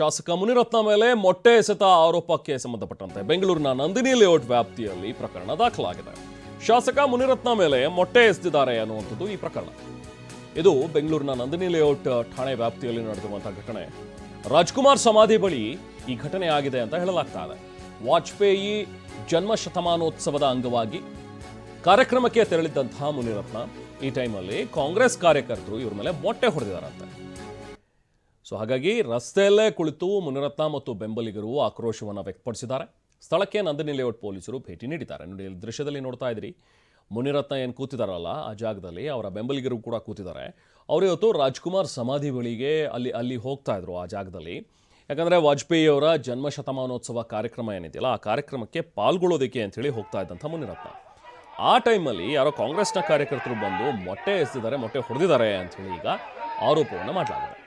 ಶಾಸಕ ಮುನಿರತ್ನ ಮೇಲೆ ಮೊಟ್ಟೆ ಎಸೆತ ಆರೋಪಕ್ಕೆ ಸಂಬಂಧಪಟ್ಟಂತೆ ಬೆಂಗಳೂರಿನ ನಂದಿನಿ ಲೇಔಟ್ ವ್ಯಾಪ್ತಿಯಲ್ಲಿ ಪ್ರಕರಣ ದಾಖಲಾಗಿದೆ. ಶಾಸಕ ಮುನಿರತ್ನ ಮೇಲೆ ಮೊಟ್ಟೆ ಎಸೆದಿದ್ದಾರೆ ಅನ್ನುವಂಥದ್ದು ಈ ಪ್ರಕರಣ. ಇದು ಬೆಂಗಳೂರಿನ ನಂದಿನಿ ಲೇಔಟ್ ಠಾಣೆ ವ್ಯಾಪ್ತಿಯಲ್ಲಿ ನಡೆದಿರುವಂತಹ ಘಟನೆ. ರಾಜ್ಕುಮಾರ್ ಸಮಾಧಿ ಬಳಿ ಈ ಘಟನೆ ಆಗಿದೆ ಅಂತ ಹೇಳಲಾಗ್ತಾ ಇದೆ. ವಾಜಪೇಯಿ ಜನ್ಮ ಶತಮಾನೋತ್ಸವದ ಅಂಗವಾಗಿ ಕಾರ್ಯಕ್ರಮಕ್ಕೆ ತೆರಳಿದ್ದಂತಹ ಮುನಿರತ್ನ ಈ ಟೈಮಲ್ಲಿ ಕಾಂಗ್ರೆಸ್ ಕಾರ್ಯಕರ್ತರು ಇವ್ರ ಮೇಲೆ ಮೊಟ್ಟೆ ಹೊಡೆದಿದ್ದಾರಂತೆ. ಸೊ ಹಾಗಾಗಿ ರಸ್ತೆಯಲ್ಲೇ ಕುಳಿತು ಮುನಿರತ್ನ ಮತ್ತು ಬೆಂಬಲಿಗರು ಆಕ್ರೋಶವನ್ನು ವ್ಯಕ್ತಪಡಿಸಿದ್ದಾರೆ. ಸ್ಥಳಕ್ಕೆ ನಂದಿನಿ ಲೇಔಟ್ ಪೊಲೀಸರು ಭೇಟಿ ನೀಡಿದ್ದಾರೆ. ನೋಡಿ ದೃಶ್ಯದಲ್ಲಿ ನೋಡ್ತಾ ಇದ್ರಿ. ಮುನಿರತ್ನ ಏನು ಕೂತಿದಾರಲ್ಲ, ಆ ಜಾಗದಲ್ಲಿ ಅವರ ಬೆಂಬಲಿಗರು ಕೂಡ ಕೂತಿದ್ದಾರೆ. ಅವರು ಇವತ್ತು ರಾಜ್ಕುಮಾರ್ ಸಮಾಧಿ ಬಳಿಗೆ ಅಲ್ಲಿ ಅಲ್ಲಿ ಹೋಗ್ತಾ ಇದ್ರು ಆ ಜಾಗದಲ್ಲಿ. ಯಾಕಂದರೆ ವಾಜಪೇಯಿ ಅವರ ಜನ್ಮ ಶತಮಾನೋತ್ಸವ ಕಾರ್ಯಕ್ರಮ ಏನಿದೆಯಲ್ಲ, ಆ ಕಾರ್ಯಕ್ರಮಕ್ಕೆ ಪಾಲ್ಗೊಳ್ಳೋದಕ್ಕೆ ಅಂಥೇಳಿ ಹೋಗ್ತಾ ಇದ್ದಂಥ ಮುನಿರತ್ನ. ಆ ಟೈಮಲ್ಲಿ ಯಾರೋ ಕಾಂಗ್ರೆಸ್ನ ಕಾರ್ಯಕರ್ತರು ಬಂದು ಮೊಟ್ಟೆ ಎಸೆದಿದ್ದಾರೆ, ಮೊಟ್ಟೆ ಹೊಡೆದಿದ್ದಾರೆ ಅಂಥೇಳಿ ಈಗ ಆರೋಪವನ್ನು ಮಾಡಲಾಗಿದೆ.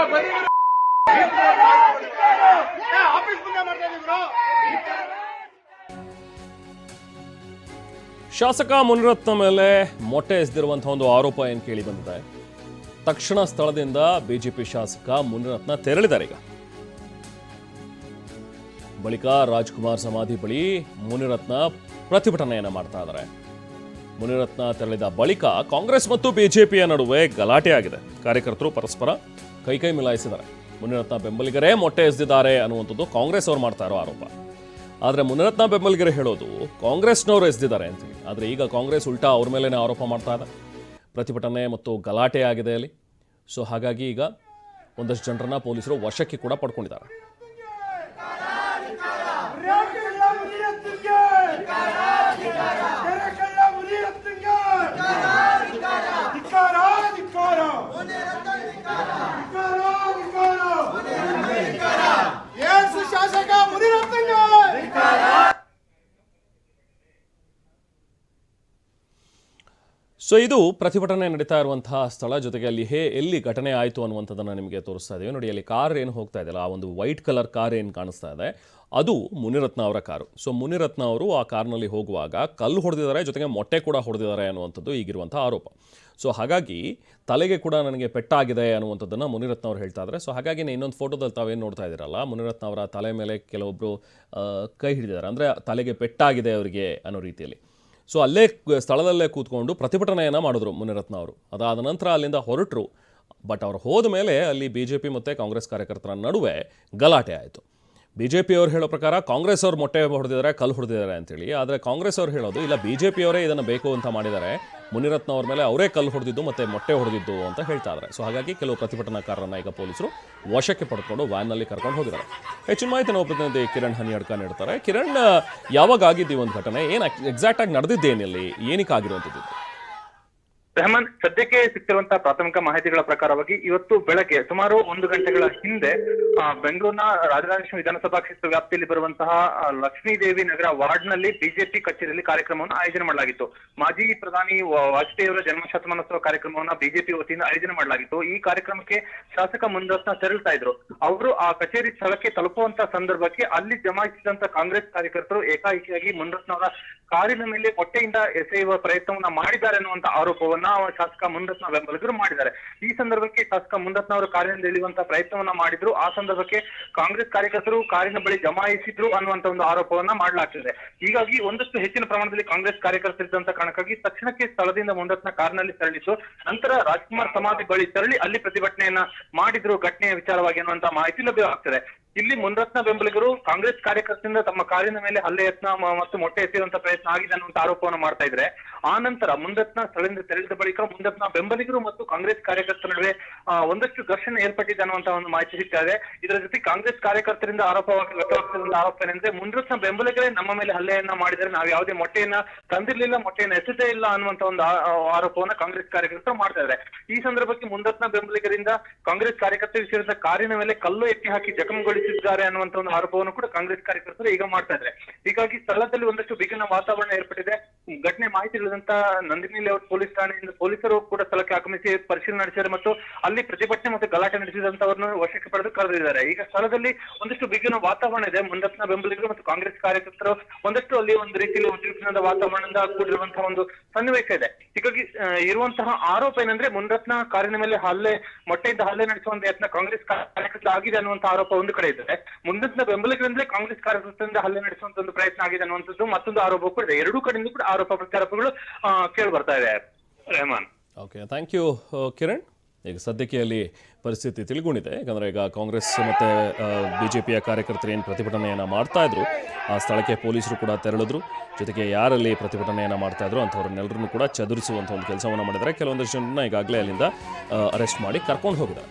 ಆಫೀಸ್ ಶಾಸಕ ಮುನಿರತ್ನ ಮೇಲೆ ಮೊಟ್ಟೆ ಎಸೆದಿರುವಂತಹ ಒಂದು ಆರೋಪ ಏನು ಕೇಳಿ ಬಂದಿದೆ? ತಕ್ಷಣ ಸ್ಥಳದಿಂದ ಬಿಜೆಪಿ ಶಾಸಕ ಮುನಿರತ್ನ ತೆರಳಿದ್ದಾರೆ ಈಗ. ಬಳಿಕ ರಾಜ್ಕುಮಾರ್ ಸಮಾಧಿ ಬಳಿ ಮುನಿರತ್ನ ಪ್ರತಿಭಟನೆಯನ್ನ ಮಾಡ್ತಾ ಇದ್ದಾರೆ. ಮುನಿರತ್ನ ತೆರಳಿದ ಬಳಿಕ ಕಾಂಗ್ರೆಸ್ ಮತ್ತು ಬಿಜೆಪಿಯ ನಡುವೆ ಗಲಾಟೆ ಆಗಿದೆ ಕಾರ್ಯಕರ್ತರು ಪರಸ್ಪರ ಕೈಕೈ ಮಿಲಾಯಿಸಿದ್ದಾರೆ. ಮುನಿರತ್ನ ಬೆಂಬಲಿಗರೇ ಮೊಟ್ಟೆ ಎಸ್ದಿದ್ದಾರೆ ಅನ್ನುವಂಥದ್ದು ಕಾಂಗ್ರೆಸ್ ಅವರು ಮಾಡ್ತಾ ಇರೋ ಆರೋಪ. ಆದರೆ ಮುನಿರತ್ನ ಬೆಂಬಲಿಗರು ಹೇಳೋದು ಕಾಂಗ್ರೆಸ್ನವರು ಎಸ್ದಿದ್ದಾರೆ ಅಂತೇಳಿ ಆದರೆ ಈಗ ಕಾಂಗ್ರೆಸ್ ಉಲ್ಟಾ ಅವ್ರ ಮೇಲೇ ಆರೋಪ ಮಾಡ್ತಾ ಇದೆ. ಪ್ರತಿಭಟನೆ ಮತ್ತು ಗಲಾಟೆ ಆಗಿದೆ ಅಲ್ಲಿ. ಸೊ ಹಾಗಾಗಿ ಈಗ ಒಂದಷ್ಟು ಜನರನ್ನ ಪೊಲೀಸರು ವಶಕ್ಕೆ ಕೂಡ ಪಡ್ಕೊಂಡಿದ್ದಾರೆ. ಸೊ ಇದು ಪ್ರತಿಭಟನೆ ನಡೀತಾ ಇರುವಂತಹ ಸ್ಥಳ ಜೊತೆಗೆ ಅಲ್ಲಿ ಹೇ, ಎಲ್ಲಿ ಘಟನೆ ಆಯಿತು ಅನ್ನುವಂಥದ್ದನ್ನು ನಿಮಗೆ ತೋರಿಸ್ತಾ ಇದ್ದೀವಿ ನೋಡಿ, ಅಲ್ಲಿ ಕಾರ್ ಏನು ಹೋಗ್ತಾ ಇದೆಯಲ್ಲ, ಆ ಒಂದು ವೈಟ್ ಕಲರ್ ಕಾರ್ ಏನು ಕಾಣಿಸ್ತಾ ಇದೆ, ಅದು ಮುನಿರತ್ನ ಅವರ ಕಾರು. ಸೊ ಮುನಿರತ್ನ ಅವರು ಆ ಕಾರ್ನಲ್ಲಿ ಹೋಗುವಾಗ ಕಲ್ಲು ಹೊಡೆದಿದ್ದಾರೆ, ಜೊತೆಗೆ ಮೊಟ್ಟೆ ಕೂಡ ಹೊಡೆದಿದ್ದಾರೆ ಅನ್ನುವಂಥದ್ದು ಈಗಿರುವಂಥ ಆರೋಪ. ಸೊ ಹಾಗಾಗಿ ತಲೆಗೆ ಕೂಡ ನನಗೆ ಪೆಟ್ಟಾಗಿದೆ ಅನ್ನುವಂಥದ್ದನ್ನು ಮುನಿರತ್ನ ಅವರು ಹೇಳ್ತಾ ಇದ್ದಾರೆ. ಸೊ ಹಾಗಾಗಿ ಇನ್ನೊಂದು ಫೋಟೋದಲ್ಲಿ ತಾವೇನು ನೋಡ್ತಾ ಇದ್ದೀರಲ್ಲ, ಮುನಿರತ್ನ ಅವರ ತಲೆ ಮೇಲೆ ಕೆಲವೊಬ್ಬರು ಕೈ ಹಿಡಿದಿದ್ದಾರೆ. ಅಂದರೆ ತಲೆಗೆ ಪೆಟ್ಟಾಗಿದೆ ಅವರಿಗೆ ಅನ್ನೋ ರೀತಿಯಲ್ಲಿ. ಸೊ ಅಲ್ಲೇ ಸ್ಥಳದಲ್ಲೇ ಕೂತ್ಕೊಂಡು ಪ್ರತಿಭಟನೆಯನ್ನು ಮಾಡಿದ್ರು ಮುನಿರತ್ನ ಅವರು. ಅದಾದ ನಂತರ ಅಲ್ಲಿಂದ ಹೊರಟರು. ಬಟ್ ಅವರು ಹೋದ ಮೇಲೆ ಅಲ್ಲಿ ಬಿ ಜೆ ಪಿ ಮತ್ತು ಕಾಂಗ್ರೆಸ್ ಕಾರ್ಯಕರ್ತರ ನಡುವೆ ಗಲಾಟೆ ಆಯಿತು. ಬಿ ಜೆ ಪಿಯವರು ಹೇಳೋ ಪ್ರಕಾರ ಕಾಂಗ್ರೆಸ್ ಅವ್ರು ಮೊಟ್ಟೆ ಹೊಡೆದಿದ್ದಾರೆ, ಕಲ್ಲು ಹೊಡೆದಿದ್ದಾರೆ ಅಂತೇಳಿ. ಆದರೆ ಕಾಂಗ್ರೆಸ್ ಅವ್ರು ಹೇಳೋದು, ಇಲ್ಲ ಬಿ ಜೆ ಪಿಯವರೇ ಇದನ್ನು ಬೇಕು ಅಂತ ಮಾಡಿದ್ದಾರೆ. ಮುನಿರತ್ನ ಅವ್ರ ಮೇಲೆ ಅವರೇ ಕಲ್ಲು ಹೊಡೆದಿದ್ದು ಮತ್ತು ಮೊಟ್ಟೆ ಹೊಡೆದಿದ್ದು ಅಂತ ಹೇಳ್ತಾ ಇದ್ದಾರೆ. ಸೊ ಹಾಗಾಗಿ ಕೆಲವು ಪ್ರತಿಭಟನಾಕಾರರನ್ನ ಈಗ ಪೊಲೀಸರು ವಶಕ್ಕೆ ಪಡ್ಕೊಂಡು ವ್ಯಾನ್ನಲ್ಲಿ ಕರ್ಕೊಂಡು ಹೋಗಿದ್ದಾರೆ. ಹೆಚ್ಚಿನ ಮಾಹಿತಿ ನಾವು ಪ್ರತಿನಿಧಿ ಕಿರಣ್ ಹನಿಯಡ್ಕ ನೀಡ್ತಾರೆ. ಕಿರಣ್, ಯಾವಾಗ ಆಗಿದ್ದು ಒಂದು ಘಟನೆ? ಏನು ಎಕ್ಸಾಕ್ಟಾಗಿ ನಡೆದಿದ್ದೇನಿಲ್ಲಿ ಏನಕ್ಕೆ ಆಗಿರುವಂಥದ್ದು? ರೆಹಮಾನ್, ಸದ್ಯಕ್ಕೆ ಸಿಕ್ತಿರುವಂತಹ ಪ್ರಾಥಮಿಕ ಮಾಹಿತಿಗಳ ಪ್ರಕಾರವಾಗಿ ಇವತ್ತು ಬೆಳಗ್ಗೆ ಸುಮಾರು ಒಂದು ಗಂಟೆಗಳ ಹಿಂದೆ ಬೆಂಗಳೂರಿನ ರಾಜರಾಜೇಶ್ವರಿ ವಿಧಾನಸಭಾ ಕ್ಷೇತ್ರ ವ್ಯಾಪ್ತಿಯಲ್ಲಿ ಬರುವಂತಹ ಲಕ್ಷ್ಮೀದೇವಿ ನಗರ ವಾರ್ಡ್ನಲ್ಲಿ ಬಿಜೆಪಿ ಕಚೇರಿಯಲ್ಲಿ ಕಾರ್ಯಕ್ರಮವನ್ನು ಆಯೋಜನೆ ಮಾಡಲಾಗಿತ್ತು. ಮಾಜಿ ಪ್ರಧಾನಿ ವಾಜಪೇಯಿ ಅವರ ಜನ್ಮ ಕಾರ್ಯಕ್ರಮವನ್ನು ಬಿಜೆಪಿ ವತಿಯಿಂದ ಆಯೋಜನೆ ಮಾಡಲಾಗಿತ್ತು. ಈ ಕಾರ್ಯಕ್ರಮಕ್ಕೆ ಶಾಸಕ ಮುಂದತ್ನ ತೆರಳುತ್ತಾ ಇದ್ರು. ಅವರು ಆ ಕಚೇರಿ ಸ್ಥಳಕ್ಕೆ ತಲುಪುವಂತ ಸಂದರ್ಭಕ್ಕೆ ಅಲ್ಲಿ ಜಮಾಯಿಸಿದಂತಹ ಕಾಂಗ್ರೆಸ್ ಕಾರ್ಯಕರ್ತರು ಏಕಾಏಕಿಯಾಗಿ ಮುನ್ರತ್ನ ಅವರ ಕಾರಿನ ಮೇಲೆ ಹೊಟ್ಟೆಯಿಂದ ಎಸೆಯುವ ಪ್ರಯತ್ನವನ್ನ ಮಾಡಿದ್ದಾರೆ ಅನ್ನುವಂತ ಆರೋಪವನ್ನ ಶಾಸಕ ಮುಂದತ್ನ ಬೆಂಬಲಿಗರು ಮಾಡಿದ್ದಾರೆ. ಈ ಸಂದರ್ಭಕ್ಕೆ ಶಾಸಕ ಮುಂದತ್ನ ಅವರು ಕಾರಿನಿಂದ ಇಳಿಯುವಂತ ಪ್ರಯತ್ನವನ್ನ ಮಾಡಿದ್ರು. ಆ ಸಂದರ್ಭಕ್ಕೆ ಕಾಂಗ್ರೆಸ್ ಕಾರ್ಯಕರ್ತರು ಕಾರಿನ ಬಳಿ ಜಮಾಯಿಸಿದ್ರು ಅನ್ನುವಂತ ಒಂದು ಆರೋಪವನ್ನ ಮಾಡಲಾಗ್ತಿದೆ. ಹೀಗಾಗಿ ಒಂದಷ್ಟು ಹೆಚ್ಚಿನ ಪ್ರಮಾಣದಲ್ಲಿ ಕಾಂಗ್ರೆಸ್ ಕಾರ್ಯಕರ್ತರಿದ್ದಂತ ಕಾರಣಕ್ಕಾಗಿ ತಕ್ಷಣಕ್ಕೆ ಸ್ಥಳದಿಂದ ಮುಂದತ್ನ ಕಾರಿನಲ್ಲಿ ತೆರಳಿತು ನಂತರ ರಾಜ್ಕುಮಾರ್ ಸಮಾಧಿ ಬಳಿ ತೆರಳಿ ಅಲ್ಲಿ ಪ್ರತಿಭಟನೆಯನ್ನ ಮಾಡಿದ್ರು ಘಟನೆಯ ವಿಚಾರವಾಗಿ ಅನ್ನುವಂತ ಮಾಹಿತಿ ಲಭ್ಯವಾಗ್ತದೆ. ಇಲ್ಲಿ ಮುನ್ರತ್ನ ಬೆಂಬಲಿಗರು ಕಾಂಗ್ರೆಸ್ ಕಾರ್ಯಕರ್ತರಿಂದ ತಮ್ಮ ಕಾರಿನ ಮೇಲೆ ಹಲ್ಲೆ ಯತ್ನ ಮತ್ತು ಮೊಟ್ಟೆ ಎಸೆಯುವಂತ ಪ್ರಯತ್ನ ಆಗಿದೆ ಅನ್ನುವಂತ ಆರೋಪವನ್ನು ಮಾಡ್ತಾ ಇದ್ರೆ, ಆ ನಂತರ ಮುನ್ರತ್ನ ಸ್ಥಳದಿಂದ ತೆರಳಿದ ಬಳಿಕ ಮುನ್ರತ್ನ ಬೆಂಬಲಿಗರು ಮತ್ತು ಕಾಂಗ್ರೆಸ್ ಕಾರ್ಯಕರ್ತರ ನಡುವೆ ಒಂದಷ್ಟು ಘರ್ಷಣೆ ಏರ್ಪಟ್ಟಿದೆ ಅನ್ನುವಂತ ಒಂದು ಮಾಹಿತಿ ಸಿಗ್ತಾ ಇದೆ. ಇದರ ಜೊತೆ ಕಾಂಗ್ರೆಸ್ ಕಾರ್ಯಕರ್ತರಿಂದ ಆರೋಪವಾಗಿ ವ್ಯಕ್ತವಾಗ್ತಿರುವ ಆರೋಪ ಏನಂದ್ರೆ, ಮುನ್ರತ್ನ ಬೆಂಬಲಿಗರೇ ನಮ್ಮ ಮೇಲೆ ಹಲ್ಲೆಯನ್ನ ಮಾಡಿದರೆ ನಾವು ಯಾವುದೇ ಮೊಟ್ಟೆಯನ್ನ ತಂದಿರ್ಲಿಲ್ಲ, ಮೊಟ್ಟೆಯನ್ನ ಎಸೆದೇ ಇಲ್ಲ ಅನ್ನುವಂತ ಒಂದು ಆರೋಪವನ್ನ ಕಾಂಗ್ರೆಸ್ ಕಾರ್ಯಕರ್ತರು ಮಾಡ್ತಾ ಇದ್ದಾರೆ ಈ ಸಂದರ್ಭಕ್ಕೆ ಮುನ್ರತ್ನ ಬೆಂಬಲಿಗರಿಂದ ಕಾಂಗ್ರೆಸ್ ಕಾರ್ಯಕರ್ತರು ಸೇರಿದ ಕಾರಿನ ಮೇಲೆ ಕಲ್ಲು ಎತ್ತಿ ಹಾಕಿ ಜಖಂಗೊಳಿಸಿದ್ದಾರೆ ಅನ್ನುವಂತ ಒಂದು ಆರೋಪವನ್ನು ಕೂಡ ಕಾಂಗ್ರೆಸ್ ಕಾರ್ಯಕರ್ತರು ಈಗ ಮಾಡ್ತಾ ಇದ್ದಾರೆ. ಹೀಗಾಗಿ ಸ್ಥಳದಲ್ಲಿ ಒಂದಷ್ಟು ಬಿಗಿನ ವಾತಾವರಣ ಏರ್ಪಟ್ಟಿದೆ. ಘಟನೆ ಮಾಹಿತಿ ತಿಳಿದಂತ ನಂದಿನಿ ಲೇಔಟ್ ಪೊಲೀಸ್ ಠಾಣೆಯಿಂದ ಪೊಲೀಸರು ಕೂಡ ಸ್ಥಳಕ್ಕೆ ಆಗಮಿಸಿ ಪರಿಶೀಲನೆ ನಡೆಸಿದ್ದಾರೆ ಮತ್ತು ಅಲ್ಲಿ ಪ್ರತಿಭಟನೆ ಮತ್ತು ಗಲಾಟೆ ನಡೆಸಿದಂತವರನ್ನು ವಶಕ್ಕೆ ಪಡೆದು ಕರೆದಿದ್ದಾರೆ. ಈಗ ಸ್ಥಳದಲ್ಲಿ ಒಂದಷ್ಟು ಬಿಗಿನ ವಾತಾವರಣ ಇದೆ. ಮುಂದತ್ನ ಬೆಂಬಲಿಗರು ಮತ್ತು ಕಾಂಗ್ರೆಸ್ ಕಾರ್ಯಕರ್ತರು ಒಂದಷ್ಟು ಅಲ್ಲಿ ಒಂದು ರೀತಿಯಲ್ಲಿ ಉದ್ವಿಗ್ನದ ವಾತಾವರಣದಿಂದ ಕೂಡಿರುವಂತಹ ಒಂದು ಸನ್ನಿವೇಶ ಇದೆ. ಹೀಗಾಗಿ ಇರುವಂತಹ ಆರೋಪ ಏನಂದ್ರೆ ಮುನ್ರತ್ನ ಕಾರಿನ ಮೇಲೆ ಹಲ್ಲೆ, ಮೊಟ್ಟೆಯಿಂದ ಹಲ್ಲೆ ನಡೆಸುವಂತ ಯತ್ನ ಕಾಂಗ್ರೆಸ್ ಕಾರ್ಯಕರ್ತ ಆಗಿದೆ ಅನ್ನುವಂತ ಆರೋಪ ಒಂದು ಕಡೆ ಇದ್ದಾರೆ ಮುಂದಿನ ಬೆಂಬಲಿಗರಿಂದಲೇ ಕಾಂಗ್ರೆಸ್ ಕಾರ್ಯಕರ್ತರಿಂದ ಹಲ್ಲೆ ನಡೆಸುವಂತ ಒಂದು ಪ್ರಯತ್ನ ಆಗಿದೆ ಅನ್ನುವಂಥದ್ದು ಮತ್ತೊಂದು ಆರೋಪ ಕೂಡ ಇದೆ. ಎರಡೂ ಕಡೆಯಿಂದ ಕೂಡ ಆರೋಪ ಪ್ರತ್ಯಾರೋಪಗಳು ಕೇಳಿ ಬರ್ತಾ ಇದೆ. Rehman. Okay thank you Kiran. ಈಗ ಸದ್ಯಕ್ಕೆ ಅಲ್ಲಿ ಪರಿಸ್ಥಿತಿ ತಿಳಿಗೊಂಡಿದೆ ಯಾಕಂದ್ರೆ ಈಗ ಕಾಂಗ್ರೆಸ್ ಮತ್ತೆ ಬಿ ಜೆ ಪಿಯ ಕಾರ್ಯಕರ್ತರು ಏನು ಪ್ರತಿಭಟನೆಯನ್ನು ಮಾಡ್ತಾ ಇದ್ರು, ಆ ಸ್ಥಳಕ್ಕೆ ಪೊಲೀಸರು ಕೂಡ ತೆರಳಿದ್ರು. ಜೊತೆಗೆ ಯಾರಲ್ಲಿ ಪ್ರತಿಭಟನೆಯನ್ನು ಮಾಡ್ತಾ ಇದ್ರು ಅಂಥವ್ರನ್ನೆಲ್ಲರನ್ನು ಕೂಡ ಚದುರಿಸುವಂಥ ಒಂದು ಕೆಲಸವನ್ನು ಮಾಡಿದ್ದಾರೆ. ಕೆಲವೊಂದಷ್ಟು ಜನರನ್ನ ಈಗಾಗಲೇ ಅಲ್ಲಿಂದ ಅರೆಸ್ಟ್ ಮಾಡಿ ಕರ್ಕೊಂಡು ಹೋಗಿದ್ದಾರೆ.